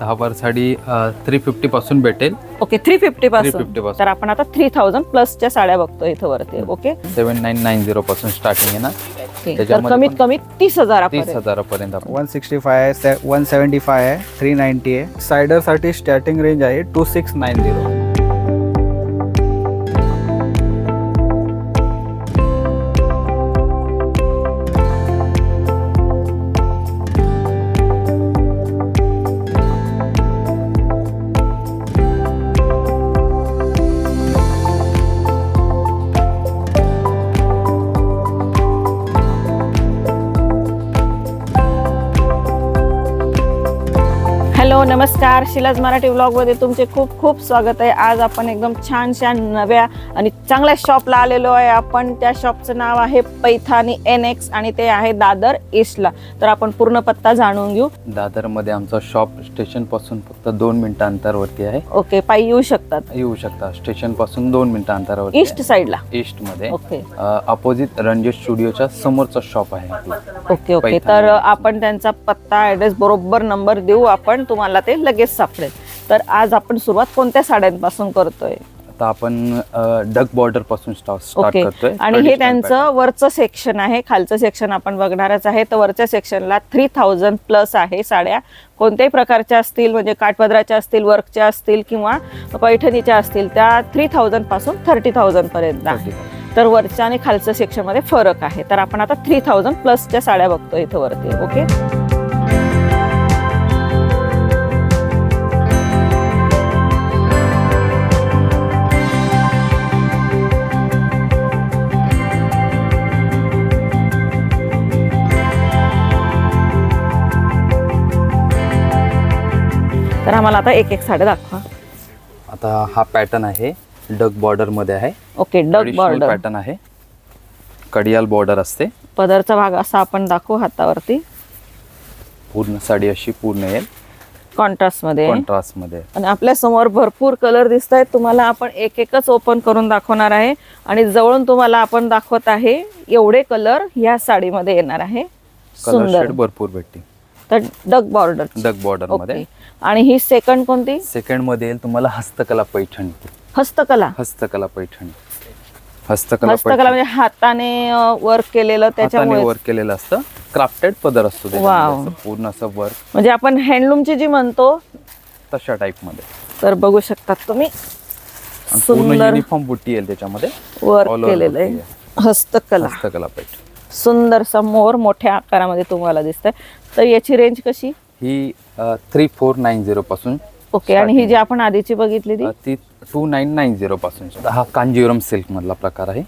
दहा बार sari three fifty पासून भेटेल. ओके थ्री फिफ्टी पासून. 350 पासून. तर आपण आता थ्री थाउजंड प्लसच्या साड्या बघतो इथं वरती okay? Seven nine nine zero पासून स्टार्टिंग आहे ना. कमीत कमी तीस हजार तीस हजारापर्यंत आपण. वन सिक्स्टी फाय आहे वन सेवन्टी फाय आहे थ्री नाईन्टी आहे. सायडरसाठी स्टार्टिंग रेंज आहे टू सिक्स नाईन झिरो नमस्कार शिलाज मराठी ब्लॉगमध्ये तुमचे खूप खूप स्वागत आहे. आज आपण एकदम छानशा नव्या आणि चांगल्या शॉपला आलेलो आहे. आपण त्या शॉपचं नाव आहे पैथानी एन एक्स आणि ते आहे दादर ईस्टला तर आपण पूर्ण पत्ता जाणून घेऊ. दादरमध्ये आमचं शॉप स्टेशनपासून फक्त दोन मिनिटं अंतरावरती आहे. ओके पायी येऊ शकतात. येऊ शकता. स्टेशनपासून दोन मिनिटं अंतरावरती ईस्ट साईडला ईस्टमध्ये. ओके अपोजिट रणजित स्टुडिओच्या समोरचा शॉप आहे. Okay okay. तर आपण त्यांचा पत्ता ऍड्रेस बरोबर नंबर देऊ आपण. तुम्हाला ते लगेच सापडेल. तर आज आपण सुरुवात कोणत्या साड्यांपासून करतोय? आता आपण डक बॉर्डरपासून स्टार्ट ओके. आणि हे त्यांचं वरचं सेक्शन आहे खालचं सेक्शन आपण बघणारच आहे. तर वरच्या सेक्शनला थ्री थाउजंड प्लस आहे साड्या. कोणत्याही प्रकारच्या असतील म्हणजे काठपदराच्या असतील वर्कच्या असतील किंवा पैठणीच्या असतील त्या थ्री थाउजंडपासून थर्टी थाउजंड पर्यंत आहे. तर वरच्या आणि खालच्या सेक्शनमध्ये फरक आहे. तर आपण आता थ्री थाउजंड प्लसच्या साड्या बघतो इथं वरती. ओके? तर आम्हाला आता एक एक साड्या दाखवा. आता हा पॅटर्न आहे डक बॉर्डरमध्ये आहे. ओके डग बॉर्डर पॅटर्न आहे. कडियाल बॉर्डर असते. पदरचा भाग असा आपण दाखवू हातावरती. पूर्ण साडी अशी पूर्ण येईल. कॉन्ट्रास्टमध्ये. कॉन्ट्रास्टमध्ये. आणि आपल्यासमोर भरपूर कलर दिसत आहेत तुम्हाला आपण एक एकच ओपन करून दाखवणार आहे. आणि जवळून तुम्हाला आपण दाखवत आहे एवढे कलर ह्या साडीमध्ये येणार आहे. कलर शेड भरपूर भेटतील. तर डग बॉर्डर डक बॉर्डरमध्ये. आणि ही सेकंड कोणती? सेकंडमध्ये येईल तुम्हाला हस्तकला पैठणी. हस्तकला. हस्तकला पैठणी. हस्तकला हस्तकला पैठणी. म्हणजे हाताने वर्क केलेलं हाताने त्याच्यामुळे वर्क केलेलं असतं. क्राफ्टेड पदर असतो त्याच्यामध्ये Wow. असं पूर्ण असं वर्क म्हणजे आपण हँडलूमची जी म्हणतो तशा टाईपमध्ये. तर बघू शकतात तुम्ही. आणि पूर्ण सुंदर युनिफॉर्म बुट्टी येईल त्याच्यामध्ये. वर्क over केलेलं आहे. हस्तकला. हस्तकला पैठणी. सुंदरसा मोर मोठ्या आकारामध्ये तुम्हाला दिसतंय. तर याची रेंज कशी? ही थ्री फोर नाईन झिरो पासून ओके आणि ही जी आपण आधीची बघितली ती? टू नाईन नाईन झिरो पासून हा कांजीवरम सिल्क मधला प्रकार आहे.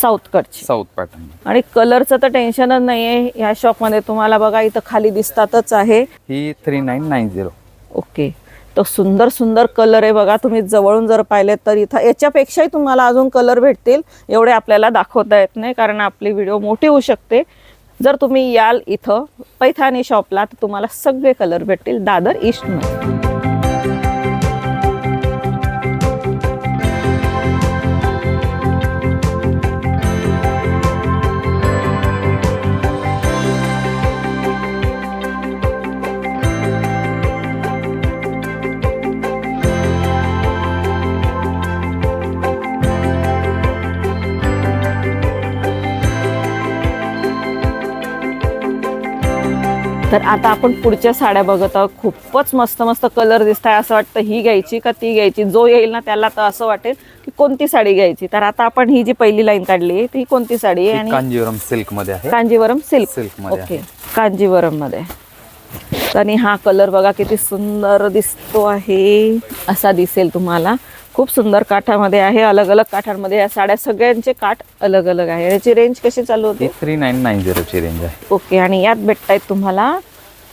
साऊथ कडची साऊथ पॅटर्न आणि कलरचं तर टेन्शनच नाहीये. या शॉपमध्ये तुम्हाला बघा इथं खाली दिसतातच आहे. ही three nine nine zero okay. तर सुंदर सुंदर कलर आहे बघा. तुम्ही जवळून जर पाहिलेत तर इथं याच्यापेक्षाही तुम्हाला अजून कलर भेटतील. एवढे आपल्याला दाखवता येत नाही कारण आपली व्हिडिओ मोठी होऊ शकते. जर तुम्ही याल इथं पैथानी शॉपला तर तुम्हाला सगळे कलर भेटतील. दादर ईस्टमध्ये तर आता आपण पुढच्या साड्या बघत आहोत. खूपच मस्त मस्त कलर दिसत आहे असं वाटतं ही घ्यायची का ती घ्यायची? जो येईल ना त्याला तर असं वाटेल की कोणती साडी घ्यायची? तर आता आपण ही जी पहिली लाईन काढली आहे ती कोणती साडी आहे आणि कांजीवरम सिल्कमध्ये आहे. कांजीवरम सिल्क सिल्कमध्ये ओके कांजीवरममध्ये. आणि हा कलर बघा किती सुंदर दिसतो आहे. असा दिसेल तुम्हाला. खूप सुंदर काठामध्ये आहे अलग अलग काठांमध्ये या साड्या. सगळ्यांचे काठ अलग अलग आहे. याची रेंज कशी चालू होती? थ्री नाईन नाईन झिरोची रेंज आहे. ओके आणि यात भेटतायत तुम्हाला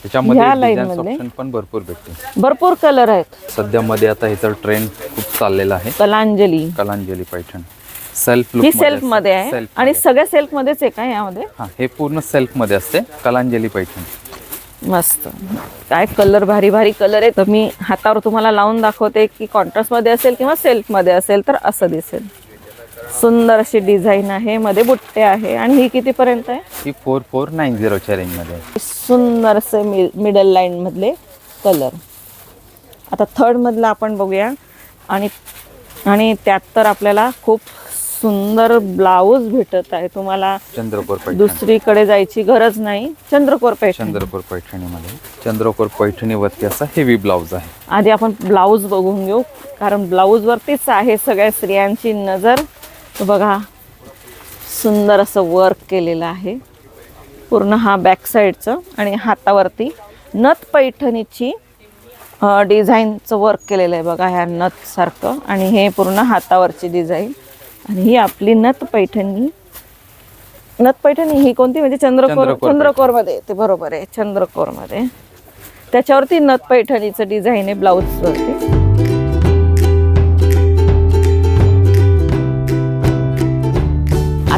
त्याच्यामध्ये पण भरपूर भेटते भरपूर कलर आहेत. सध्या मध्ये आता ह्याचा ट्रेंड खूप चाललेला आहे. कलांजली. कलांजली पैठण. सेल्फ लुक ही सेल्फमध्ये आहे. आणि सगळ्या सेल्फ मध्येच आहे का यामध्ये? हे पूर्ण सेल्फमध्ये असते कलांजली पैठण. मस्त. काय कलर भारी भारी कलर आहे. तर मी हातावर तुम्हाला लावून दाखवते की कॉन्ट्रास्टमध्ये असेल किंवा सेल्फमध्ये असेल तर असं दिसेल. सुंदर अशी डिझाईन आहे. मध्ये बुट्टे आहे. आणि ही किती पर्यंत आहे? ही फोर फोर नाईन झिरोच्या रेंजमध्ये आहे. सुंदर असे मिडल लाईन मधले कलर आता थर्डमधलं आपण बघूया. आणि आणि त्यात तर आपल्याला खूप सुंदर ब्लाऊज भेटत आहे तुम्हाला. चंद्रकोर पैठणी. दुसरीकडे जायची गरज नाही. चंद्रकोर पैठणी. चंद्रकोर पैठणीमध्ये. चंद्रकोर पैठणीवरती असा हेवी ब्लाऊज आहे. आधी आपण ब्लाऊज बघून घेऊ. कारण ब्लाऊजवरतीच आहे सगळ्या स्त्रियांची नजर. बघा सुंदर असं वर्क केलेलं आहे. पूर्ण हा बॅक साईडचं आणि हातावरती नथ पैठणीची डिझाईनचं वर्क केलेलं आहे बघा ह्या नथसारखं. आणि हे पूर्ण हातावरची डिझाईन आणि ही आपली नथ पैठणी. नथ पैठणी ही कोणती? म्हणजे चंद्रकोर चंद्रकोर चंद्रकोरमध्ये. येते बरोबर आहे चंद्रकोरमध्ये. त्याच्यावरती नथ पैठणीचं डिझाईन आहे ब्लाऊजवरती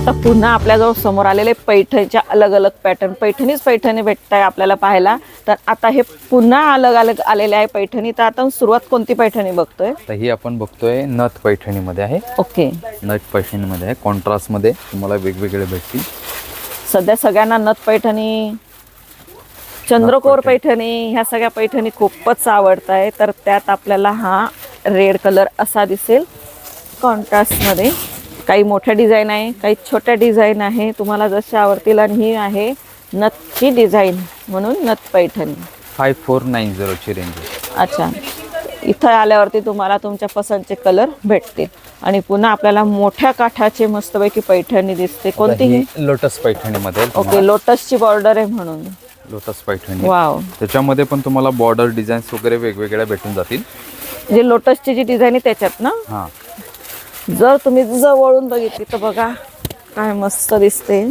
आता पुन्हा आपल्याजवळ समोर आलेले पैठणीच्या अलग अलग पॅटर्न पैठणीच पैठणी भेटत आहे आपल्याला पाहायला. तर आता हे पुन्हा अलग अलग आलेले आहे पैठणी. तर आता सुरुवात कोणती पैठणी बघतोय? तर ही आपण बघतोय नथ पैठणीमध्ये आहे. ओके. नथ पैठणीमध्ये आहे. कॉन्ट्रास्टमध्ये तुम्हाला वेगवेगळे भेटतील. सध्या सगळ्यांना नथ पैठणी चंद्रकोर पैठणी. ह्या सगळ्या पैठणी खूपच आवडत आहे तर त्यात आपल्याला हा रेड कलर असा दिसेल. कॉन्ट्रास्टमध्ये. काही मोठ्या डिझाईन आहे काही छोट्या डिझाईन आहे. तुम्हाला जसे आवडतील आणि ही आहे नथची डिझाईन म्हणून नथ पैठणी. फाय फोर नाईन झिरोची रेंज अच्छा. इथं आल्यावरती तुम्हाला तुमच्या पसंतचे कलर भेटतील. आणि पुन्हा आपल्याला मोठ्या काठाचे मस्तपैकी पैठणी दिसते. आता कोणती ही लोटस पैठणीमध्ये ओके. लोटसची बॉर्डर आहे म्हणून. लोटस पैठणी. वाव त्याच्यामध्ये पण तुम्हाला बॉर्डर डिझाईन्स वगैरे वेगवेगळ्या भेटून जातील. जे लोटसची जी डिझाईन आहे त्याच्यात ना? हां. जर तुम्ही जवळून बघितली तर बघा काय मस्त दिसते.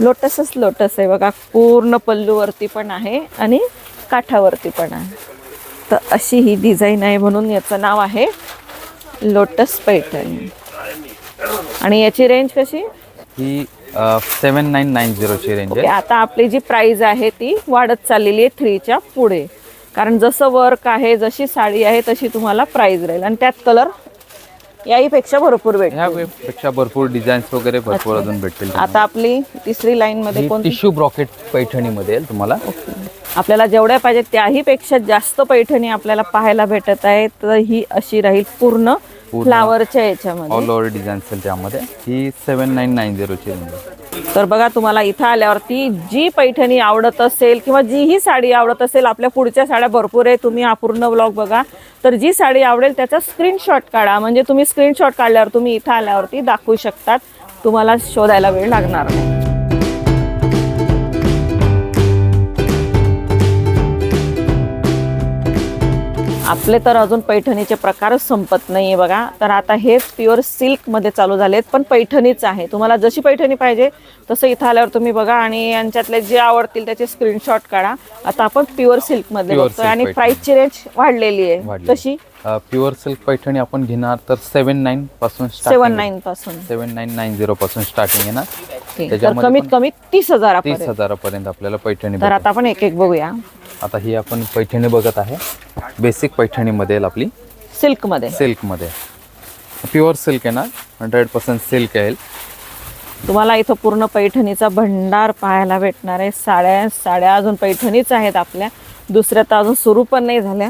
लोटसच लोटस आहे बघा पूर्ण पल्लूवरती पण आहे आणि काठावरती पण आहे. तर अशी ही डिझाईन आहे म्हणून याचं नाव आहे लोटस पैठणी. आणि याची रेंज कशी? ही सेवन नाईन नाईन झिरोची रेंज आहे. आता आपली जी प्राइस आहे ती वाढत चाललेली आहे थ्रीच्या पुढे. कारण जसं वर्क आहे जशी साडी आहे तशी तुम्हाला प्राइस राहील. आणि त्यात कलर याहीपेक्षा भरपूर भेटेल ह्या पेक्षा भरपूर डिझाईन्स वगैरे भरपूर अजून भेटतील आता आपली तिसरी लाईन मध्ये कोणती? टिश्यू ब्रॉकेट पैठणीमध्ये येईल तुम्हाला. आपल्याला जेवढ्या पाहिजे त्याही पेक्षा जास्त पैठणी आपल्याला पाहायला भेटत आहे तर ही अशी राहील पूर्ण. फ्लावरच्या याच्यामध्ये. ऑल ओव्हर डिझाईन असेल त्यामध्ये. ही सेवन नाईन नाईन झिरोची रेंज तर बघा तुम्हाला इथं आल्यावरती जी पैठणी आवडत असेल किंवा जी ही साडी आवडत असेल आपल्या पुढच्या साड्या भरपूर आहे तुम्ही हा पूर्ण ब्लॉग बघा. तर जी साडी आवडेल त्याचा स्क्रीनशॉट काढा. म्हणजे तुम्ही स्क्रीनशॉट काढल्यावर तुम्ही इथं आल्यावरती दाखवू शकतात. तुम्हाला शोधायला वेळ लागणार नाही. आपले तर अजून पैठणीचे प्रकारच संपत नाही आहे बघा. तर आता हे प्युअर सिल्कमध्ये चालू झालेत पण पैठणीच आहे. तुम्हाला जशी पैठणी पाहिजे तसं इथं आल्यावर तुम्ही बघा आणि यांच्यातले जे आवडतील त्याचे स्क्रीनशॉट काढा. आता आपण प्युअर सिल्कमध्ये बघतोय आणि पैठणी. प्राइसची रेंज वाढलेली आहे. कशी प्युअर सिल्क पैठणी आपण घेणार तर सेवन नाईन पासून सेवन नाईन पासून. सेवन नाईन नाईन झिरो पासून स्टार्टिंग आहे ना. त्याच्यामध्ये कमीत कमी तीस तीस हजारापर्यंत आपल्याला पैठणी तर. आता आपण एक एक बघूया. आता ही आपण पैठणी बघत आहे. बेसिक पैठणीमध्ये येईल आपली? सिल्कमध्ये सिल्कमध्ये प्युअर सिल्क आहे ना? हंड्रेड पर्सेंट सिल्क आहे. तुम्हाला इथं पूर्ण पैठणीचा भंडार पाहायला भेटणार आहे. साड्या साड्या अजून पैठणीच आहेत आपल्या. दुसऱ्या तर अजून सुरू पण नाही झाल्या.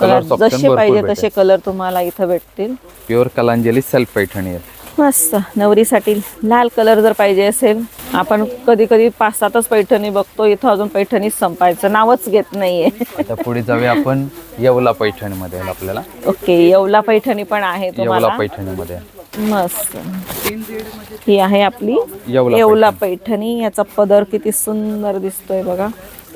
Option जसे पाहिजे. तसे कलर तुम्हाला इथं भेटतील. प्युअर कलांजली सेल्फ पैठणी आहे. मस्त. नवरीसाठी लाल कलर जर पाहिजे असेल आपण कधी कधी पाच सातच पैठणी बघतो इथं अजून पैठणी संपायचं नावच घेत नाहीये. आता पुढे जाऊया आपण येवला पैठणीमध्ये येईल आपल्याला. ओके येवला पैठणी पण आहे येवला तुम्हाला. पैठणीमध्ये. मस्त. ही आहे आपली येवला येवला पैठणी. याचा पदर किती सुंदर दिसतोय बघा.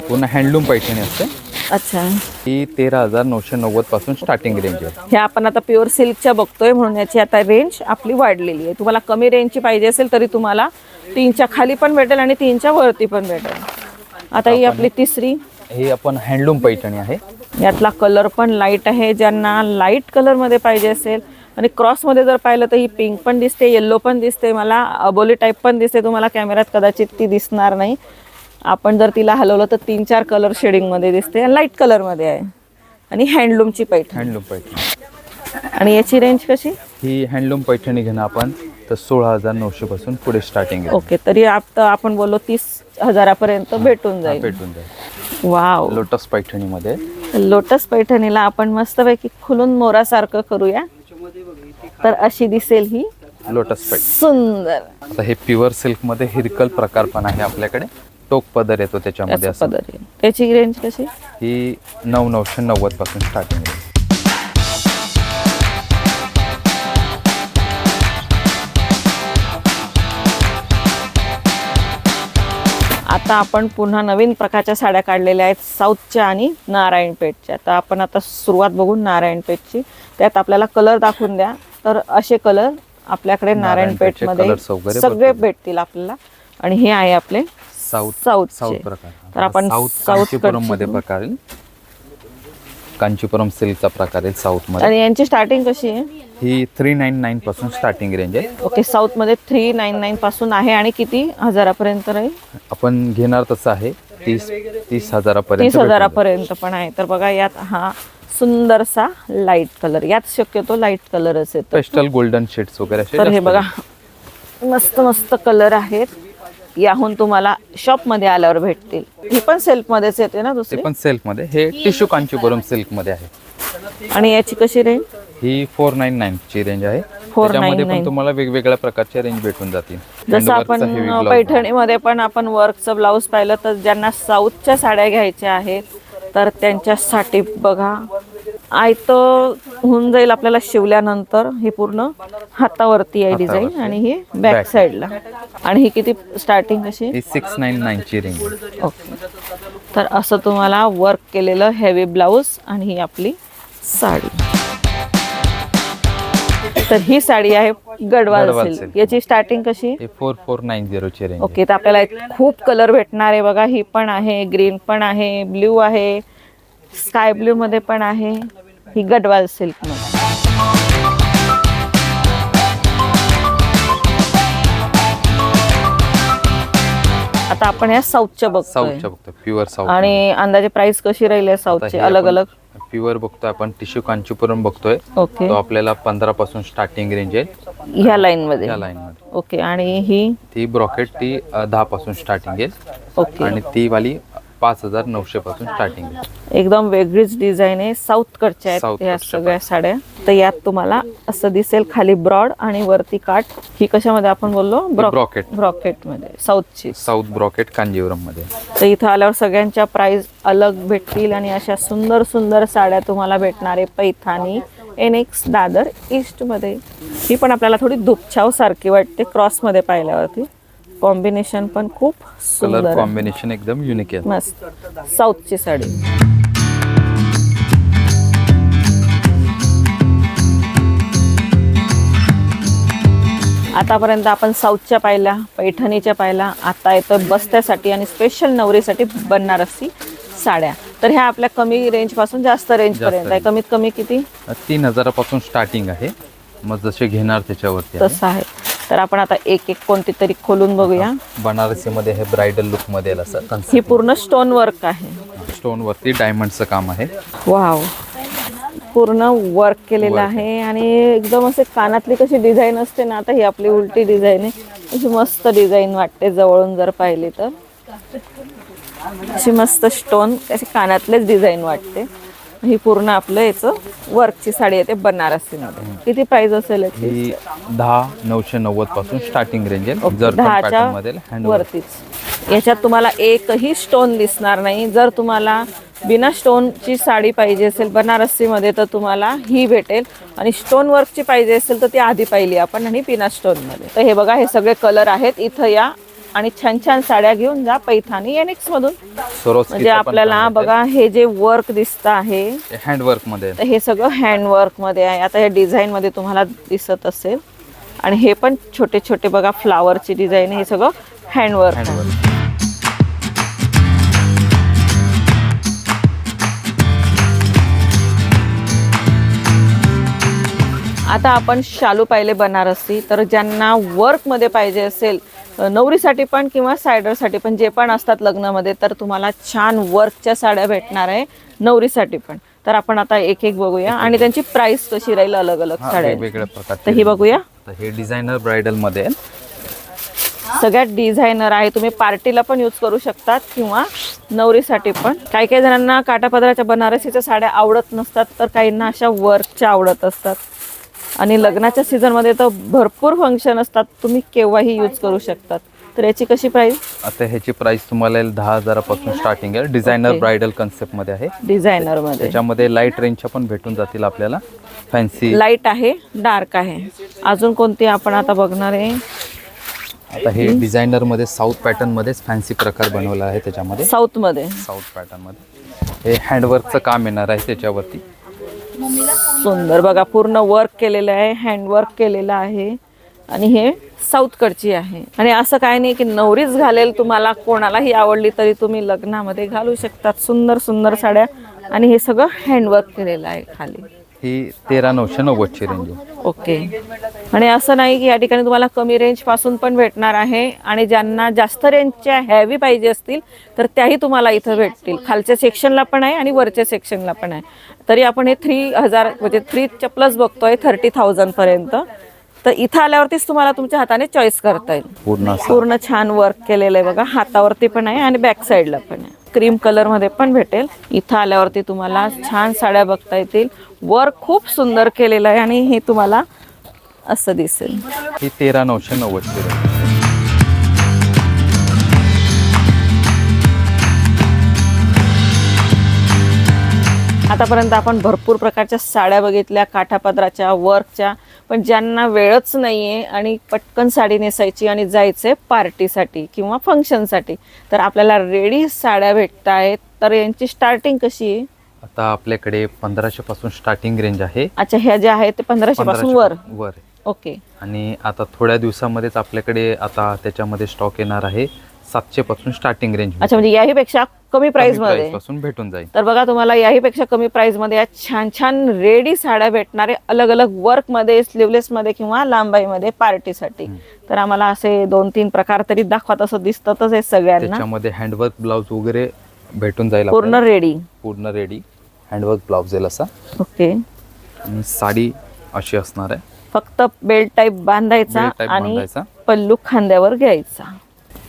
पूर्ण हँडलूम पैठणी असते. अच्छा. ही तेरा हजार नऊशे नव्वदपासून स्टार्टिंग रेंज आहे. हे आपण आता प्युअर सिल्कच्या बघतोय म्हणून याची आता रेंज आपली वाढलेली आहे. तुम्हाला कमी रेंजची पाहिजे असेल तरी तुम्हाला तीनच्या खाली पण भेटेल आणि तीनच्या वरती पण भेटेल. आता ही आपली तिसरी. ही आपण हँडलूम पैठणी आहे. यातला कलर पण लाइट आहे. ज्यांना लाइट कलरमध्ये पाहिजे असेल आणि क्रॉसमध्ये जर पाहिलं तर ही पिंक पण दिसते येल्लो पण दिसते. मला अबोली टाईप पण दिसते. तुम्हाला कॅमेऱ्यात कदाचित ती दिसणार नाही. आपण जर तिला हलवलं तर तीन चार कलर शेडिंगमध्ये दिसते लाइट कलरमध्ये आहे. आणि हँडलूमची पैठणी. हँडलूम पैठणी. आणि याची रेंज कशी? ही हँडलूम पैठणी घेणं आपण तर सोळा हजार नऊशे पासून पुढे स्टार्टिंग आहे. ओके तरी आता आपण बोललो तीस हजारापर्यंत भेटून जाईल. भेटून जाईल. वाव लोटस पैठणीमध्ये. लोटस पैठणीला आपण मस्तपैकी खुलून मोरासारखं करूया. तर अशी दिसेल ही. लोटस पैठ सुंदर. आता हे प्युअर सिल्कमध्ये हिरकल प्रकार पण आहे आपल्याकडे. टोक पदर येतो त्याच्यामध्ये असं. पदर आहे. त्याची रेंज कशी? ही नऊ नऊशे नव्वदपासून स्टार्टिंग आहे आता आपण पुन्हा नवीन प्रकारच्या साड्या काढलेल्या आहेत साऊथच्या आणि नारायणपेठच्या. तर आपण आता सुरुवात बघू नारायणपेठची. त्यात आपल्याला कलर दाखवून द्या. तर असे कलर आपल्याकडे नारायणपेठचे नारायणपेठमध्ये colours वगैरे सगळे भरपूर. भेटतील आपल्याला. आणि हे आहे आपले साऊथ साऊथचे. साऊथ प्रकार. तर आपण साऊथ साऊथ कांचीपुरममध्ये प्रकार आहे. कांचीपुरम सिल्कचा प्रकार आहे साऊथमध्ये आणि यांची स्टार्टिंग कशी आहे? ही थ्री नाईन नाईन पासून स्टार्टिंग रेंज आहे. ओके साऊथमध्ये थ्री नाईन नाईन पासून आहे आणि किती हजारापर्यंत राहील? आपण घेणार तसं आहे. तीस तीस हजारापर्यंत तीस भेटून. हजारापर्यंत पण आहे. तर बघा यात हा सुंदरसा लाइट कलर यात शक्यतो लाइट कलरच येतो पेस्टल गोल्डन शेड्स वगैरे असे तर हे जास्त बघा. मस्त मस्त कलर आहेत. याहून तुम्हाला शॉपमध्ये आल्यावर भेटतील. ही पण सेल्फ मध्येच येते ना ते दुसरी पण सिल्कमध्ये हे टिश्यू कांचीपुरम सिल्कमध्ये आहे. आणि याची कशी रेंज ही फोर नाईन नाईन ची रेंज आहे. 499. त्याच्यामध्ये पण तुम्हाला वेगवेगळ्या प्रकारच्या रेंज भेटून जातील. जसं Handwork चा आपण heavy blouse पैठणीमध्ये पण आपण वर्कचं ब्लाऊज पाहिलं तर ज्यांना साऊथच्या साड्या घ्यायच्या आहेत तर त्यांच्यासाठी बघा. आयतं होऊन जाईल आपल्याला शिवल्यानंतर हे पूर्ण हातावरती आहे डिझाईन. आणि हे बॅक. साईडला. आणि ही किती स्टार्टिंग कशी सिक्स नाईन नाईन ची रेंज ओके तर असं तुम्हाला वर्क केलेलं हेवी ब्लाऊज आणि ही आपली साडी. तर ही साडी आहे गडवाल सिल्क. याची स्टार्टिंग कशी? फोर फोर नाईन झिरो ची रेंज ओके तर आपल्याला खूप कलर भेटणार आहे बघा. ही पण आहे ग्रीन पण आहे ब्ल्यू आहे स्काय ब्ल्यू मध्ये पण आहे. ही गडवाल सिल्क आता आपण या साऊथच्या बघतोय. साऊथच्या बघतो प्युअर साऊथ आणि अंदाजे प्राइस कशी राहील या साऊथची? अलग अलग प्युअर बघतोय आपण टिश्यू कांचीपुरम बघतोय. ओके तो आपल्याला पंधरा पासून स्टार्टिंग रेंज आहे. ह्या लाईन मध्ये. या लाईन मध्ये. ओके आणि ही? ती ब्रॉकेट ती अ, दहा पासून स्टार्टिंग आहे. ओके आणि ती वाली पाच हजार नऊशे पासून स्टार्टिंग आहे. एकदम वेगळीच डिझाईन आहे. साऊथ कडच्या आहेत South ह्या कडच्या सगळ्या साड्या. तर यात तुम्हाला असं दिसेल खाली ब्रॉड आणि वरती काठ. ही कशामध्ये आपण बोललो? ब्रॉकेट ब्रॉकेटमध्ये साऊथची साऊथ ब्रॉकेट कांजीवरममध्ये तर इथं आल्यावर सगळ्यांच्या प्राइस अलग भेटतील आणि अशा सुंदर सुंदर साड्या तुम्हाला भेटणार आहे पैठाणी एनेक्स दादर ईस्टमध्ये. ही पण आपल्याला थोडी दुपछाव सारखी वाटते क्रॉसमध्ये पाहिल्यावरती. कॉम्बिनेशन पण खूप सुंदर आहे. कॉम्बिनेशन एकदम युनिक आहे. मस्त. साऊथची साडी. आतापर्यंत आपण साऊथच्या पाहिल्या पैठणीच्या पाहिल्या आता येतं बस्त्यासाठी आणि स्पेशल नवरीसाठी बनारसी साड्या. तर ह्या आपल्या कमी रेंजपासून जास्त रेंज जास्त पर्यंत आहे. range. कमीत कमी किती? तीन हजारापासून स्टार्टिंग आहे. मग जसे घेणार त्याच्यावरती आहे. तसं आहे. तर आपण आता एक एक कोणती तरी खोलून बघूया. बनारसी मध्ये हे ब्रायडल लुकमध्ये ही पूर्ण स्टोन वर्क आहे स्टोन वरती डायमंडचं काम आहे. वाव पूर्ण वर्क केलेलं. आहे. आणि एकदम असे कानातली कशी डिझाईन असते ना आता ही आपली उलटी डिझाईन आहे. अशी मस्त डिझाईन वाटते जवळून जर पाहिली तर. अशी मस्त स्टोन अशी कानातलेच डिझाईन वाटते. ही पूर्ण आपलं याचं वर्कची साडी येते बनारसीमध्ये. किती प्राइस असेल याची? ही दहा नऊशे नव्वदपासून स्टार्टिंग रेंज आहे. पॅटर्न दहाच्या मध्ये हँड वरतीच. याच्यात तुम्हाला एकही स्टोन दिसणार नाही. जर तुम्हाला बिना स्टोनची साडी पाहिजे असेल बनारसीमध्ये तर तुम्हाला ही भेटेल. आणि स्टोन वर्कची पाहिजे असेल तर ती आधी पाहिली आपण आणि बिना स्टोनमध्ये तर हे बघा हे सगळे कलर आहेत. इथं या आणि छान छान साड्या घेऊन जा पैठाणी एनिक्स मधून. म्हणजे आपल्याला बघा हे जे वर्क दिसतं आहे हँडवर्कमध्ये. हे सगळं हँडवर्कमध्ये आहे. आता हे डिझाईन मध्ये तुम्हाला दिसत असेल. आणि हे पण छोटे छोटे बघा फ्लावरची डिझाईन हे सगळं हँडवर्क आता आपण शालू पाहिले बनारसी तर ज्यांना वर्कमध्ये पाहिजे असेल नवरीसाठी पण किंवा सायडरसाठी पण जे पण असतात लग्नामध्ये तर तुम्हाला छान वर्कच्या साड्या भेटणार आहे नवरीसाठी पण. तर आपण आता एक एक बघूया आणि त्यांची प्राइस कशी राहील अलग अलग हा, साड्या? वेगवेगळ्या तर ही बघूया. तर हे डिझायनर ब्रायडलमध्ये. आहे. सगळ्यात डिझायनर आहे. तुम्ही पार्टीला पण यूज करू शकतात किंवा नवरीसाठी पण. काही काही जणांना काटापदराच्या बनारसीच्या साड्या आवडत नसतात तर काहींना अशा वर्कच्या आवडत असतात. आणि लग्नाच्या सीझनमध्ये तर भरपूर फंक्शन असतात. तुम्ही केव्हाही यूज करू शकतात. तर याची कशी प्राईस आता ह्याची प्राइस तुम्हाला येईल दहा हजारापासून स्टार्टिंग आहे. डिझायनर. ब्रायडल कन्सेप्टमध्ये आहे. डिझायनरमध्ये त्याच्यामध्ये लाइट रेंजच्या पण भेटून जातील आपल्याला. फॅन्सी लाइट आहे डार्क आहे. अजून कोणती आपण आता बघणार आहे? आता हे डिझायनरमध्ये साऊथ पॅटर्न मध्येच फॅन्सी प्रकार बनवला आहे त्याच्यामध्ये. साऊथमध्ये साऊथ पॅटर्नमध्ये. हे हँडवर्कचं काम येणार आहे त्याच्यावरती. सुंदर बघा पूर्ण वर्क केलेलं आहे हँडवर्क केलेलं आहे. आणि हे साऊथकडची आहे. आणि असं काय नाही की नवरीच घालेल तुम्हाला कोणालाही आवडली तरी तुम्ही लग्नामध्ये घालू शकतात. सुंदर सुंदर साड्या. आणि हे सगळं हँडवर्क केलेलं आहे खाली. ही तेरा नऊशे नव्वदची रेंज ओके. आणि असं नाही की या ठिकाणी तुम्हाला कमी रेंजपासून पण भेटणार आहे. आणि ज्यांना जास्त रेंजच्या हॅवी पाहिजे असतील तर त्याही तुम्हाला इथं भेटतील. खालच्या सेक्शनला पण आहे आणि वरच्या सेक्शनला पण आहे. तरी आपण हे थ्री हजार म्हणजे थ्रीच्या प्लस बघतोय थर्टी थाउजंडपर्यंत तर इथं आल्यावरतीच तुम्हाला तुमच्या हाताने चॉईस करता येईल. पूर्ण पूर्ण छान वर्क केलेलं आहे बघा. हातावरती पण आहे आणि बॅक साईडला पण आहे. क्रीम कलरमध्ये पण भेटेल. इथं आल्यावरती तुम्हाला छान साड्या बघता येतील. वर्क खूप सुंदर केलेलं आहे आणि हे तुम्हाला असं दिसेल. ही तेरा नऊशे नव्वदची आतापर्यंत आपण भरपूर प्रकारच्या साड्या बघितल्या काठापदराच्या वर्कच्या पण ज्यांना वेळच नाही आहे आणि पटकन साडी नेसायची आणि जायचं पार्टीसाठी किंवा फंक्शनसाठी तर आपल्याला रेडी साड्या भेटत आहेत तर यांची स्टार्टिंग कशी आहे? आता आपल्याकडे पंधराशे पासून स्टार्टिंग रेंज आहे. अच्छा ह्या ज्या आहेत ते पंधराशे पासून वर. 1500 वर आहे. ओके. आणि आता थोड्या दिवसामध्येच आपल्याकडे आता त्याच्यामध्ये स्टॉक येणार आहे. सातशे पासून स्टार्टिंग रेंज अच्छा म्हणजे याही पेक्षा कमी प्राइसमध्ये. पासून भेटून जाईल. तर बघा तुम्हाला याही पेक्षा कमी प्राइसमध्ये या छान छान रेडी साड्या भेटणारे अलग अलग वर्कमध्ये स्लीवलेस मध्ये किंवा लांबाईमध्ये पार्टीसाठी तर आम्हाला असे दोन तीन प्रकार तरी दाखवत असं दिसतच आहे सगळ्यांना. त्याच्यामध्ये हँडवर्क ब्लाउज वगैरे भेटून जाईल पूर्ण. रेडी पूर्ण रेडी हँडवर्क ब्लाउज येईल असा. ओके आणि साडी अशी असणार आहे. फक्त बेल्ट टाईप बांधायचा आणि. पल्लू खांद्यावर घ्यायचा.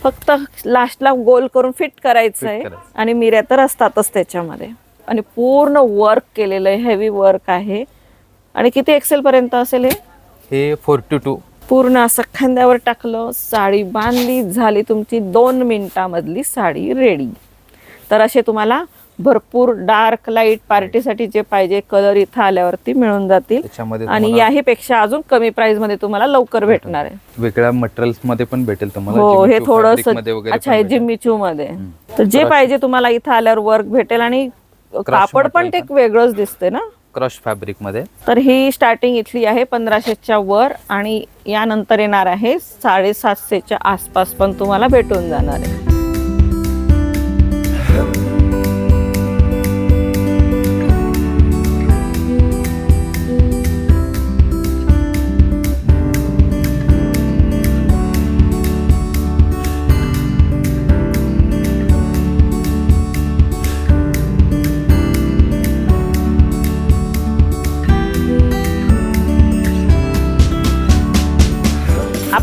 फक्त लास्टला गोल करून फिट करायचं आहे. आणि मिऱ्या तर असतातच त्याच्यामध्ये. आणि पूर्ण वर्क केलेलं आहे हेवी वर्क आहे. आणि किती एक्सेल पर्यंत असेल हे? हे फोर्टी टू पूर्ण असं खांद्यावर टाकलं साडी बांधली झाली तुमची दोन मिनिटामधली साडी रेडी तर असे तुम्हाला भरपूर डार्क लाइट पार्टीसाठी जे पाहिजे कलर इथं आल्यावरती मिळून जातील. आणि याही पेक्षा अजून कमी प्राइसमध्ये तुम्हाला लवकर भेटणार. आहे. वेगळ्या मटेरियल्समध्ये पण भेटेल तुम्हाला हो हे थोडस अच्छा हे भेटेल. जिम्मीचू मध्ये तर जे पाहिजे तुम्हाला इथं आल्यावर वर्क भेटेल आणि कापड पण ते वेगळंच दिसते ना? क्रश फॅब्रिकमध्ये तर ही स्टार्टिंग इथली आहे पंधराशेच्या वर आणि यानंतर येणार आहे साडेसातशेच्या आसपास पण तुम्हाला भेटून जाणार आहे.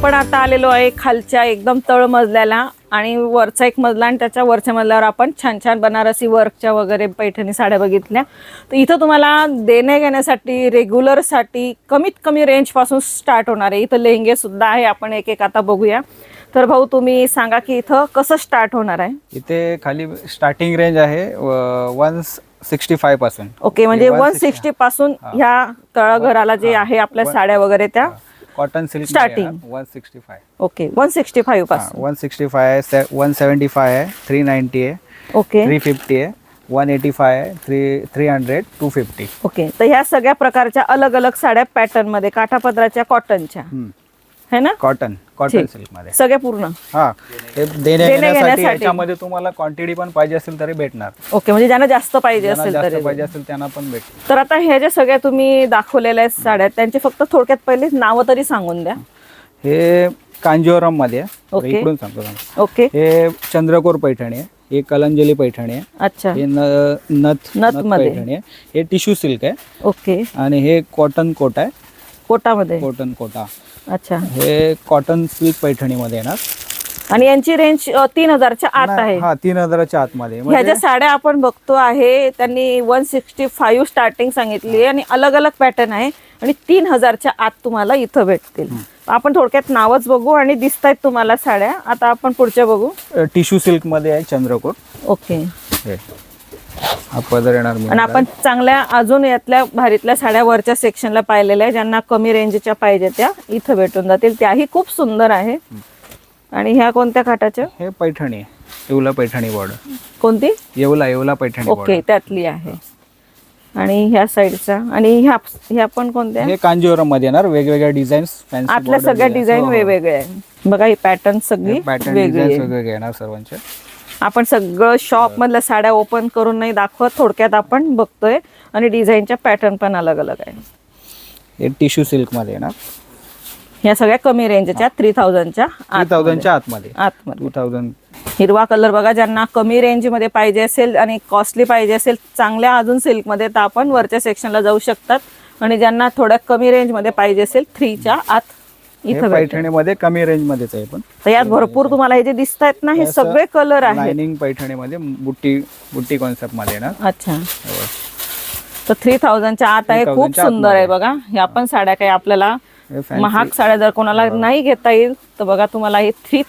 आपण आता आलेलो आहे खालच्या एकदम तळ मजल्याला आणि वरचा एक मजला आणि त्याच्या वरच्या मजल्यावर आपण छान छान बनारसी वर्कच्या वगैरे पैठणी साड्या बघितल्या. तर इथं तुम्हाला देण्या घेण्यासाठी रेग्युलरसाठी कमीत कमी रेंजपासून स्टार्ट होणार आहे. इथं लेहंगे सुद्धा आहे आपण एक एक आता बघूया. तर भाऊ तुम्ही सांगा की इथं कसं स्टार्ट होणार आहे? इथे खाली स्टार्टिंग रेंज आहे वन सिक्स्टी फायपासून. ओके म्हणजे वन 160 सिक्स्टी पासून ह्या तळघराला जे आहे आपल्या साड्या वगैरे त्या cotton silk Starting. One sixty five okay one sixty फाईव्हपासून. One sixty five आहे वन सेवन्टी फाय आहे थ्री नाईन्टी आहे ओके थ्री फिफ्टी आहे one eighty five three three hundred two fifty okay तर ह्या सगळ्या प्रकारच्या अलग अलग साड्या पॅटर्नमध्ये काठापदराच्या कॉटनच्या है ना? कॉटन कॉटन ठीक. सिल्कमध्ये सगळ्या पूर्ण. हा. देण्या देण्या घेण्यासाठी घेण्यासाठी. याच्यामध्ये तुम्हाला क्वांटिटी पण पाहिजे असेल तरी भेटणार. ओके म्हणजे ज्यांना जास्त पाहिजे ज्यांना असेल जास्त तरी. पाहिजे असेल त्यांना पण भेटेल तर आता ह्या ज्या सगळ्या तुम्ही दाखवलेल्या आहेत साड्या त्यांचे फक्त थोडक्यात पहिले नावं तरी सांगून द्या. हे कांजीवरममध्ये आहे. तर ओके. इकडून सांगतो. ओके हे चंद्रकोर पैठणी आहे. हे कलंजली पैठणी आहे. अच्छा. हे न- नथ नथमध्ये. पैठणी आहे. हे टिश्यू सिल्क आहे. ओके आणि हे कॉटन कोट आहे. कोटामध्ये. कॉटन कोटा. अच्छा. हे कॉटन सिल्क पैठणीमध्ये येणार. आणि यांची रेंज तीन हजारच्या आत आहे. हा तीन हजाराच्या आतमध्ये. ह्या ज्या म्हणजे साड्या आपण बघतो आहे त्यांनी वन सिक्स्टी फाईव्ह स्टार्टिंग सांगितली आहे आणि अलग अलग पॅटर्न आहे आणि तीन हजारच्या आत तुम्हाला इथं भेटतील. आपण थोडक्यात नावच बघू आणि दिसत आहेत तुम्हाला साड्या. आता आपण पुढच्या बघू. टिश्यू सिल्कमध्ये आहे चंद्रकोट. ओके. पदर येणार मी आणि आपण चांगल्या अजून यातल्या भारीतल्या साड्या वरच्या सेक्शनला पाहिलेल्या आहे ज्यांना कमी रेंजच्या पाहिजे त्या इथं भेटून जातील. त्याही खूप सुंदर आहे. आणि ह्या कोणत्या काठाच्या हे पैठणी आहे येवला पैठणी बॉर्डर कोणती? येवला येवला पैठणी ओके बॉर्डर त्यातली आहे. आणि ह्या साईडचा आणि ह्या ह्या पण कोणत्या? हे कांजीवरममध्ये येणार. वेगवेगळ्या डिझाईन्स आतल्या सगळ्या डिझाईन वेगवेगळ्या आहे बघा ही पॅटर्न सगळी पॅटर्न वेगळी डिझाईन्स आहे. वेगवेगळे येणार सर्वांचे. आपण सगळं शॉप मधल्या साड्या ओपन करून नाही दाखवत थोडक्यात आपण बघतोय. आणि डिझाईनच्या पॅटर्न पण अलग अलग आहे. हे टिश्यू सिल्कमध्ये येणार. ह्या सगळ्या कमी रेंजच्या थ्री थाउजंडच्या थ्री थाउजंडच्या आतमध्ये. आतमध्ये. टू थाउजंड हिरवा कलर बघा ज्यांना कमी रेंजमध्ये पाहिजे असेल आणि कॉस्टली पाहिजे असेल चांगल्या अजून सिल्कमध्ये तर आपण वरच्या सेक्शनला जाऊ शकतात. आणि ज्यांना थोड्या कमी रेंजमध्ये पाहिजे असेल थ्रीच्या आत हे इथं भेटेल. पैठणी मध्ये कमी रेंज मध्येच आहे पण. तर यात भरपूर तुम्हाला हे जे दिसत आहेत ना हे सगळे कलर आहेत. लाइनिंग पैठणी मध्ये बुट्टी बुट्टी कॉन्सेप्टमध्ये येणार अच्छा. तर थ्री थाउजंडच्या आत आहे खूप 3000 च्या सुंदर आहे आतमध्ये. बघा. ह्या पण साड्या काही आपल्याला हे महाग साड्या जर कोणाला नाही घेता येईल तर बघा तुम्हाला हे थ्री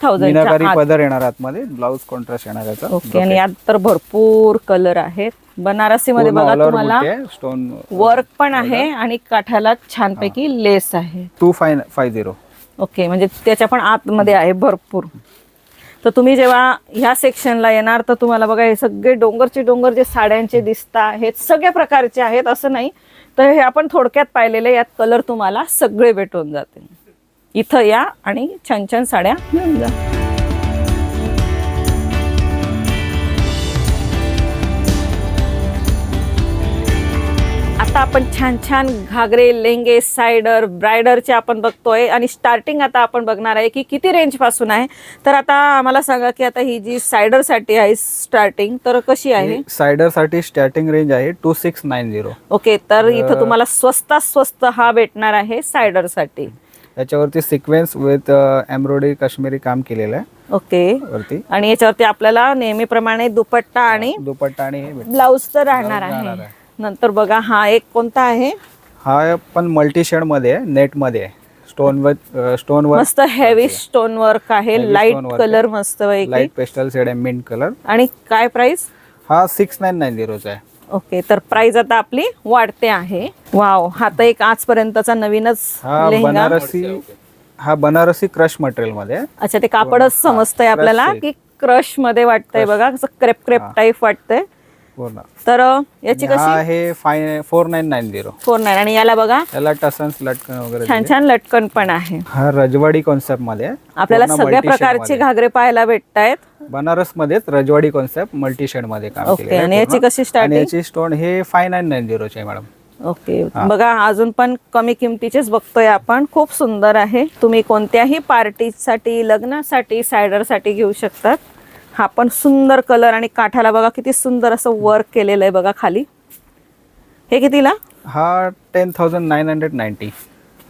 पदर येणार आतमध्ये ब्लाऊज कॉन्ट्रास्ट येणार याचा. ओके आणि यात तर भरपूर कलर आहेत. बनारसी मध्ये बघा तुम्हाला स्टोन वर्क पण आहे आणि काठाला छानपैकी लेस आहे. Two five five zero okay म्हणजे त्याच्या पण आतमध्ये आहे भरपूर. तर तुम्ही जेव्हा ह्या सेक्शनला येणार तर तुम्हाला बघा हे सगळे डोंगरचे डोंगर जे साड्यांचे दिसत आहेत सगळ्या प्रकारचे आहेत असं नाही. तर हे आपण थोडक्यात पाहिलेले यात कलर तुम्हाला सगळे भेटून जातील. इथं या आणि छान छान साड्या मिळून जा. आपण छान छान घागरे लेंगे सायडर ब्रायडरचे आपण बघतोय. आणि स्टार्टिंग आता आपण बघणार आहे की किती रेंजपासून आहे. तर आता आम्हाला सांगा की आता ही जी सायडरसाठी आहे स्टार्टिंग तर कशी आहे? सायडरसाठी स्टार्टिंग रेंज आहे two six nine zero okay तर इथं तुम्हाला स्वस्तात स्वस्त हा भेटणार आहे सायडरसाठी. याच्यावरती सिक्वेन्स विथ एम्ब्रॉयडरी काश्मीरी काम केलेलं आहे. ओके वरती. आणि याच्यावरती आपल्याला नेहमीप्रमाणे दुपट्टा आणि दुपट्टा आणि. ब्लाऊज तर राहणार आहे. नंतर बघा हा एक कोणता आहे? हा पण मल्टी शेडमध्ये आहे नेटमध्ये. आहे स्टोन वर्क स्टोन वर्क मस्त हेवी स्टोन वर्क आहे लाइट कलर आहे. मस्त लाइट पेस्टल शेड आहे मिंट कलर आणि काय प्राइस हा सिक्स नाईन नाईन झिरोचा आहे. ओके तर प्राइस आता आपली वाढते आहे. वाव हा तर एक आजपर्यंतचा नवीनच लेहंगा. बनारसी हा बनारसी क्रश मटेरियलमध्ये. आहे. अच्छा ते कापडच समजतंय आपल्याला. की क्रशमध्ये वाटतंय बघा क्रेप क्रेप टाईप वाटतंय. पूर्ण तर याची हा कशी? आहे five four nine nine zero. Four nine. आणि याला बघा. याला टसन्स लटकन वगैरे छान. छान लटकन पण आहे. हा रजवाडी कॉन्सेप्टमध्ये. आपल्याला सगळ्या प्रकारचे. घागरे पाहायला भेटत आहेत बनारस मध्येच रजवाडी कॉन्सेप्ट मल्टी शेडमध्ये काम ओके, आणि याची. कशी? आणि याची स्टोन हे फाय नाईन नाईन झिरोचे आहे मॅडम ओके बघा अजून पण कमी किमतीचेच बघतोय आपण. खूप सुंदर आहे. तुम्ही कोणत्याही पार्टीसाठी लग्नासाठी सायडरसाठी घेऊ शकतात. हा पण सुंदर कलर आणि काठाला बघा किती सुंदर असं वर्क केलेलं आहे बघा खाली. हे कितीला? हा ten thousand nine hundred ninety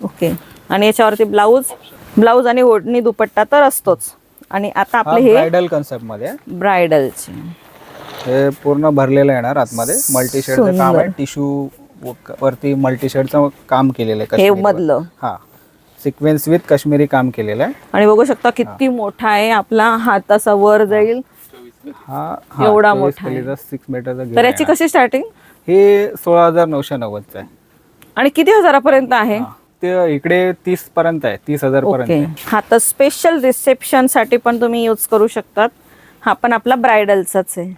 okay आणि याच्यावरती ब्लाऊज ब्लाऊज आणि ओढणी दुपट्टा तर असतोच. आणि आता आपले हे ब्रायडल कॉन्सेप्टमध्ये. ब्रायडलचे. हे पूर्ण भरलेलं येणार आतमध्ये. मल्टी शेडचं काम आहे. टिश्यू वरती मल्टी शेडचं काम केलेलं आहे हे. मधलं. हा. सिक्वेन्स विथ काश्मीरी काम केलेलं आहे आणि बघू शकता किती मोठा आहे आपला हात असा वर जाईल हा एवढा मोठा आहे. सिक्स मीटरचा तर याची कशी स्टार्टिंग हे सोळा हजार नऊशे आहे आणि किती हजारापर्यंत आहे हा. ते इकडे तीस पर्यंत आहे तीस हजार पर्यंत ओके आहे. हा तर स्पेशल रिसेप्शनसाठी पण तुम्ही यूज करू शकतात हा पण आपला ब्रायडलचाच आहे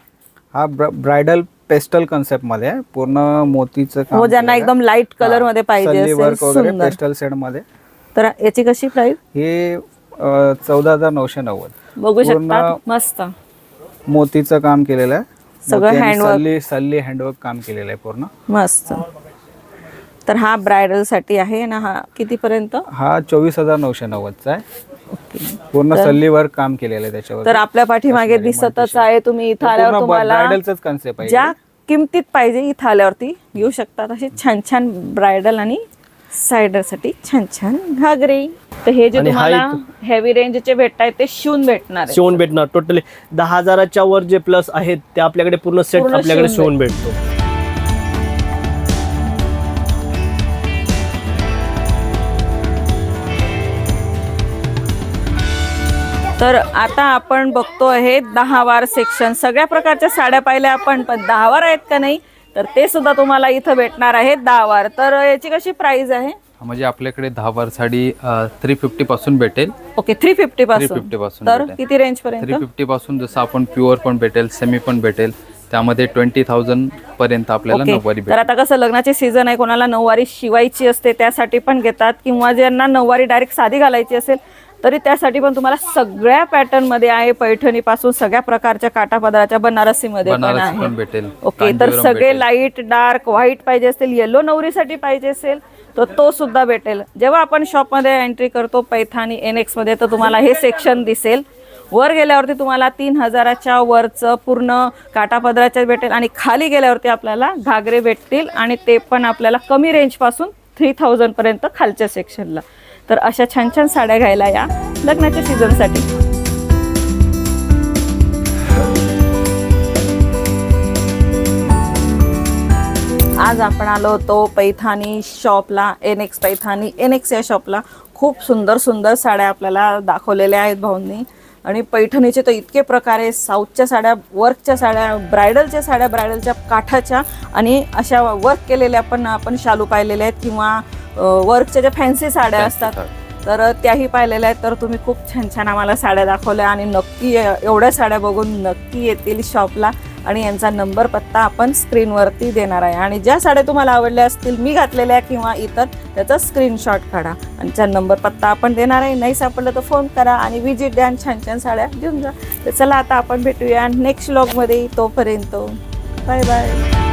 हा ब्रायडल पेस्टल कॉन्सेप्टमध्ये आहे. पूर्ण मोतीचं काम हो ज्यांना केलेलं एकदम लाइट कलर. मध्ये. पाहिजे सल्ली असेल वर्क वगैरे सुंदर पेस्टलमध्ये तर याची कशी प्राइस हे चौदा हजार नऊशे नव्वद. बघू शकतात मस्त. मोतीचं काम केलेलं आहे. सगळं handwork. सल्ली सल्ली हँडवर्क काम केलेलं आहे पूर्ण. मस्त. तर हा ब्रायडलसाठी आहे ना हा कितीपर्यंत? हा चोवीस हजार नऊशे नव्वदचा आहे. पूर्ण सल्ली वर्क काम केलेलं आहे त्याच्यावर तर आपल्या पाठीमागे दिसतच आहे तुम्ही इथं आल्यावर तुम्हाला ब्रायडलच कॉन्सेप्ट ज्या किमतीत पाहिजे इथं आल्यावरती घेऊ शकतात असे छान छान ब्रायडल आणि सायडरसाठी छान छान घागरे. तर हे जे आणि तुम्हाला हेवी रेंजचे भेटतायत ते शिवून भेटणार आहे. शिवून भेटणार. टोटली दहा हजाराच्या वर जे प्लस आहेत ते आपल्याकडे पूर्ण सेट पूर्ण आपल्याकडे शिवून शिवून भेटतो. तर आता आपण बघतो आहे दहा वार सेक्शन सगळ्या प्रकारच्या साड्या पाहिल्या आपण पण दहा वार आहेत का नाही? तर ते सुद्धा तुम्हाला इथं भेटणार आहेत दहा वार तर याची कशी प्राइस आहे? म्हणजे आपल्याकडे दहा वार साडी थ्री फिफ्टी पासून भेटेल. ओके थ्री फिफ्टी पासून. 350 पासून तर भेटेल. किती रेंज पर्यंत? थ्री फिफ्टी पासून जसं आपण प्युअर पण भेटेल सेमी पण भेटेल त्यामध्ये ट्वेंटी थाउजंड पर्यंत आपल्याला ओके. नऊवारी तर भेटेल. आता कसं लग्नाची सीझन आहे कोणाला नऊवारी शिवायची असते त्यासाठी पण घेतात किंवा ज्यांना नऊवारी डायरेक्ट साधी घालायची असेल तरी त्यासाठी पण तुम्हाला सगळ्या पॅटर्नमध्ये आहे. पैठणी पासून सगळ्या प्रकारच्या बनारसी मध्ये पण बनारसी आहे. पण भेटेल. ओके तर सगळे. लाइट डार्क व्हाईट पाहिजे असतील येलो नवरीसाठी पाहिजे असेल तर तो सुद्धा भेटेल. जेव्हा आपण शॉपमध्ये एंट्री करतो पैठाणी एनमध्ये तर तुम्हाला हे सेक्शन दिसेल. वर गेल्यावरती तुम्हाला तीन हजाराच्या वरचं पूर्ण काटापदराच्या भेटेल आणि खाली गेल्यावरती आपल्याला घागरे भेटतील आणि ते पण आपल्याला कमी रेंजपासून थ्री थाउजंडपर्यंत खालच्या सेक्शनला तर अशा छान छान साड्या घ्यायला या लग्नाच्या सीझनसाठी. आज आपण आलो होतो पैठाणी शॉपला N X Paithani N X या शॉपला. खूप सुंदर सुंदर साड्या आपल्याला दाखवलेल्या आहेत भाऊंनी. आणि पैठणीचे तर इतके प्रकार आहे साऊथच्या साड्या वर्कच्या साड्या ब्रायडलच्या साड्या ब्रायडलच्या काठाच्या आणि अशा वर्क केलेल्या पण आपण शालू पाहिलेल्या आहेत किंवा वर्कच्या ज्या फॅन्सी साड्या असतात. तर त्याही पाहिलेल्या आहेत. तर तुम्ही खूप छान छान आम्हाला साड्या दाखवल्या आणि नक्की एवढ्या साड्या बघून नक्की येतील शॉपला आणि यांचा नंबर पत्ता आपण स्क्रीनवरती देणार आहे. आणि ज्या साड्या तुम्हाला आवडल्या असतील मी घातलेल्या किंवा इतर त्याचा स्क्रीनशॉट काढा आणि त्या नंबर पत्ता आपण देणार आहे. नाही सापडलं तर फोन करा आणि विजिट द्या आणि छान छान साड्या घेऊन जा. तर चला आता आपण भेटूया नेक्स्ट व्लॉगमध्ये तोपर्यंत बाय बाय